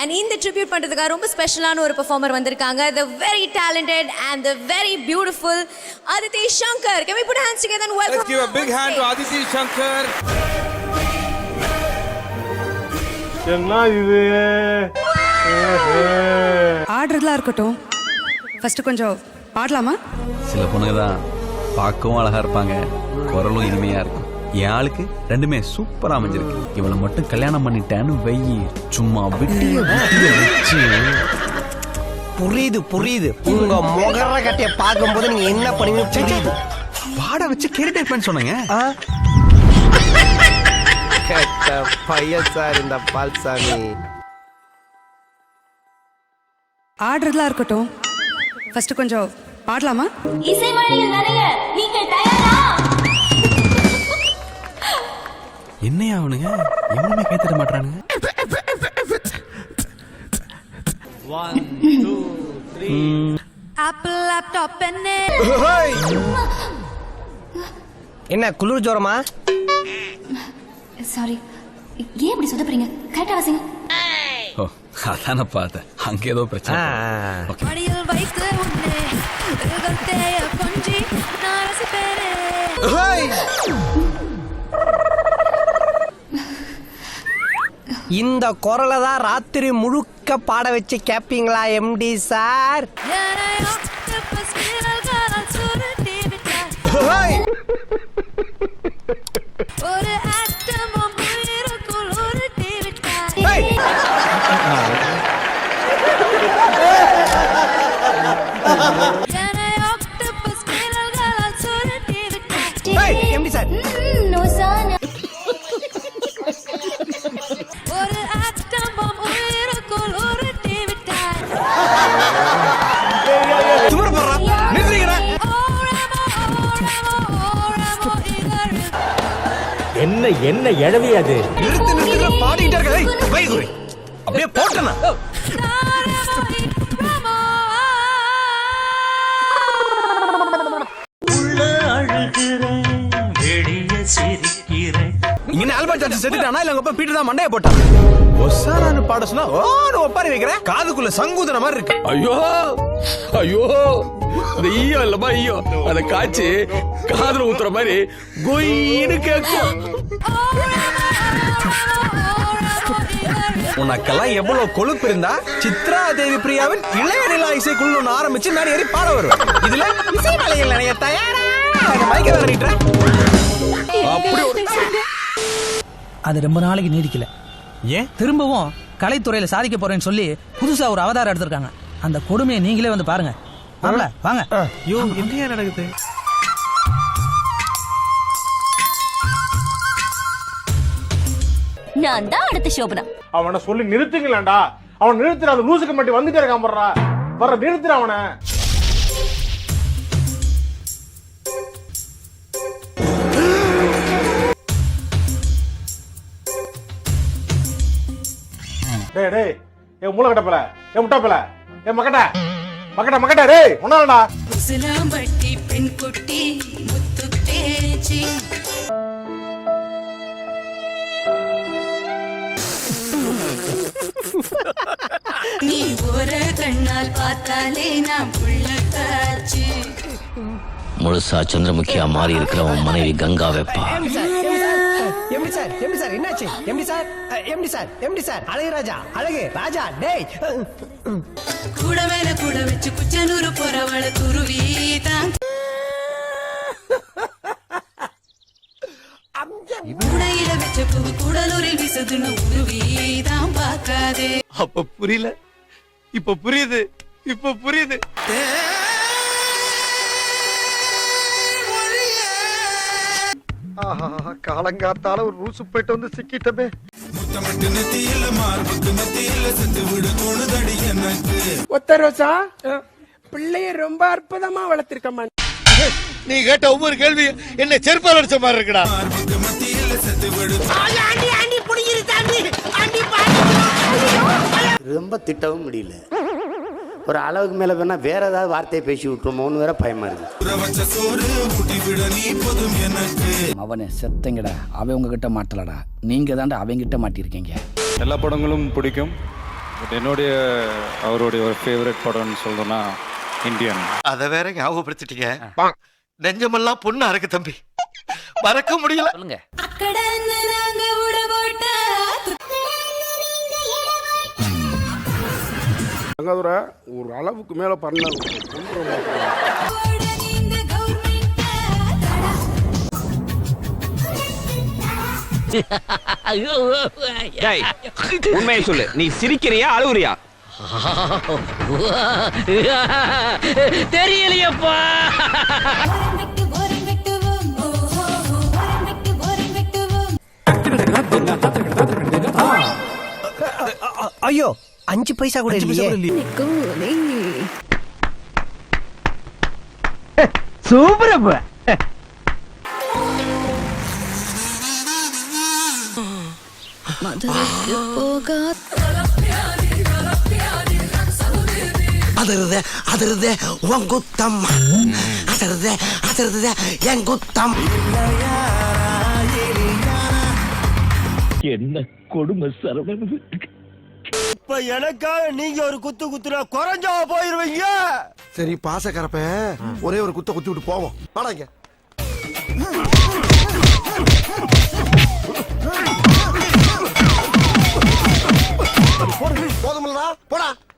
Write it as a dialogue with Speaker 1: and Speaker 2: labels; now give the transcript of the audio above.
Speaker 1: And இந்த tribute பண்றதுக்காக ரொம்ப ஸ்பெஷலான ஒரு பெர்ஃபார்மர் வந்திருக்காங்க. The very talented and the very beautiful Aditi Shankar can we put hands together and welcome
Speaker 2: Let's give a big hand to Aditi Shankar.
Speaker 3: என்ன இது?
Speaker 4: ஆடுறதுலாம் இருக்கட்டும். ஃபர்ஸ்ட் கொஞ்சம் பாடலாமா?
Speaker 5: சில பொண்ணுங்க தான் பார்க்கவும் அழகா இருப்பாங்க. குரலும் இனிமையா இருக்கும். என் ஆளுக்கு ரெண்டுமே சூப்பரா அமைஞ்சிருக்கு. இவளை மட்டும் கல்யாணம் பண்ணிட்டேன்னு வெயி சும்மா விட்டிய விட்டிய வச்சு.
Speaker 6: புரியுது புரியுது. உங்க முகர கட்டைய பார்க்கும்போது நீங்க என்ன பண்ணுவீங்க? புரியுது
Speaker 5: பாட வச்சு கேட்டுட்டு சொன்னீங்க.
Speaker 6: கெட்ட பையன் சார் இந்த பால்சாமி.
Speaker 4: ஆடுறதுலாம் இருக்கட்டும். ஃபர்ஸ்ட் கொஞ்சம் பாடலாமா?
Speaker 7: இசைமழையில் நனைய நீங்கள் தயாரா?
Speaker 5: என்னையா அவனுங்க? எவனுமே கை தட்ட மாட்டானுங்க
Speaker 1: ஆப்பிள் லேப்டாப்
Speaker 6: என்ன குளிர் ஜோரமா?
Speaker 7: சாரி ஏன் இப்படி சொதப்புறீங்க கரெக்டா வாசிங்க.
Speaker 5: ஓ அதான பார்த்தேன். அங்க ஏதோ பிரச்சனை.
Speaker 1: மடியில் வைத்து உன்னை கொஞ்சி நான் ரசிப்பேனே.
Speaker 6: இந்த குரலை தான் ராத்திரி முழுக்க பாட வச்சு கேப்பீங்களா எம்டி சார்?
Speaker 1: யாரையோ என்ன
Speaker 3: என்ன எழவி அது?
Speaker 6: நிறுத்து நிறுத்து பாடிக்கிட்டே இருக்க. வை குரு அப்படியே போட்டனா.
Speaker 5: இங்க ஆல்பர்ட் சார்ஜ் செத்துட்டானா? இல்ல உங்க அப்பா பீட்டர் தான் மண்டைய போட்டான்? ஒசாரான்னு பாட சொன்னா ஓன்னு ஒப்பாரி வைக்கிறேன். காதுக்குள்ள சங்கூதன மாதிரி இருக்கு.
Speaker 2: ஐயோ ஐயோ இந்த ஈயோ இல்லமா ஈயோ. அத காய்ச்சி காதுல ஊத்துற மாதிரி கொயின்னு கேட்கும்
Speaker 5: உனக்கெல்லாம் எவ்வளவு கொழுப்பு இருந்தா சித்ரா தேவி பிரியாவின் இளைய நிலா இசைக்குழு ஒண்ணு ஆரம்பிச்சு மேலே ஏறி பாட வருவேன். இதுல இசை மலைகள் நினைய தயாரா? அப்படி ஒரு
Speaker 8: அது ரொம்ப நாளைக்கு நீடிக்கல.
Speaker 5: ஏன்?
Speaker 8: திரும்பவும் கலைத்துறையில சாதிக்க போறேன்னு சொல்லி புதுசா ஒரு அவதாரம் எடுத்திருக்காங்க. அந்த கொடுமையை நீங்களே வந்து பாருங்க. மாப்ள, வாங்க.
Speaker 5: ஐயோ என்னையா நடக்குது?
Speaker 7: நான் தான் அடுத்த சோபனா.
Speaker 3: அவனை சொல்லி நிறுத்துங்களேன்டா. அவன் நிறுத்துற அந்த லூசுக்கு மட்டும் வந்துட்டே இருக்கான் போடுறா. வர நிறுத்துற அவனை. டேய் டேய் ஏ மூளை கட்டப்பல ஏ முட்டாப்பல ஏ மக்கட்ட மக்கட்ட மக்கட்ட டேய் ஒன்னாலடா
Speaker 4: உசிலாம்பட்டி பெண் குட்டி முத்து பேச்சு நீ ஒரு கண்ணால் பார்த்தாலே நான் புள்ள காச்சு
Speaker 9: முழுசா சந்திரமுகியா மாறி இருக்கிறவன் மனைவி கங்கா வைப்பா.
Speaker 6: எம்டி சார் எம்டி சார் என்னாச்சு? MD sir MD sir MD sir? Azhagu Raja Azhagu ராஜா டேய்!
Speaker 4: கூட மேல கூட வச்சு குச்சனூர் போறவள துருவி தான். கூடையில வச்ச பூ கூடலூரில் வீசுதுன்னு உருவி தான் பார்க்காதே.
Speaker 2: அப்ப புரியல. இப்ப புரியுது. இப்ப புரியுது.
Speaker 6: காலங்காத்தால ஒரு ரூசு போயிட்டு வந்து சிக்கிட்டமே.
Speaker 10: ஒத்த ரோசா? பிள்ளைய ரொம்ப அற்புதமா வளர்த்திருக்கம்மா.
Speaker 2: நீ கேட்ட ஒவ்வொரு கேள்வி என்ன செருப்பால் அடிச்ச மாதிரி இருக்குடா.
Speaker 11: ரொம்ப திட்டவும் முடியல. ஒரு அளவுக்கு மேல வேணா வேற ஏதாவது வார்த்தையை பேசி விட்டுருமோன்னு வேற பயமா இருக்கு.
Speaker 8: அவனே செத்தங்கடா. அவன் உங்ககிட்ட மாட்டலடா. நீங்க தாண்டா அவங்கிட்ட மாட்டிருக்கீங்க.
Speaker 2: எல்லா படங்களும் பிடிக்கும்.
Speaker 12: பட் என்னுடைய அவருடைய ஒரு ஃபேவரட் படம்னு சொல்லணும்னா இந்தியன்.
Speaker 13: அத வேற ஞாபகப்படுத்திட்டீங்க. நெஞ்சமெல்லாம் பொண்ணா இருக்கு தம்பி. மறக்க முடியல.
Speaker 14: சொல்லுங்க.
Speaker 3: தங்காதுரை ஒரு அளவுக்கு மேல பண்ண
Speaker 15: நீங்க கவர்மெண்ட்
Speaker 16: உண்மையை சொல்லு. நீ சிரிக்கிறியா அழுகுறியா?
Speaker 14: தெரியலையப்பா.
Speaker 10: ஐயோ அஞ்சு பைசா கூட இல்லையே.
Speaker 7: சூப்பர்
Speaker 13: அதருத அதருத உன் குத்தம். அதருத அதருத என் குத்தம்.
Speaker 14: என்ன கொடுமை சரவணன்?
Speaker 10: இப்ப எனக்காக நீங்க ஒரு குத்து குத்துல குறைஞ்சா போயிருவீங்க.
Speaker 13: சரி பாச கரப்ப ஒரே ஒரு குத்த குத்தி விட்டு போவோம். வாடாங்க போதுமில்லடா போடா.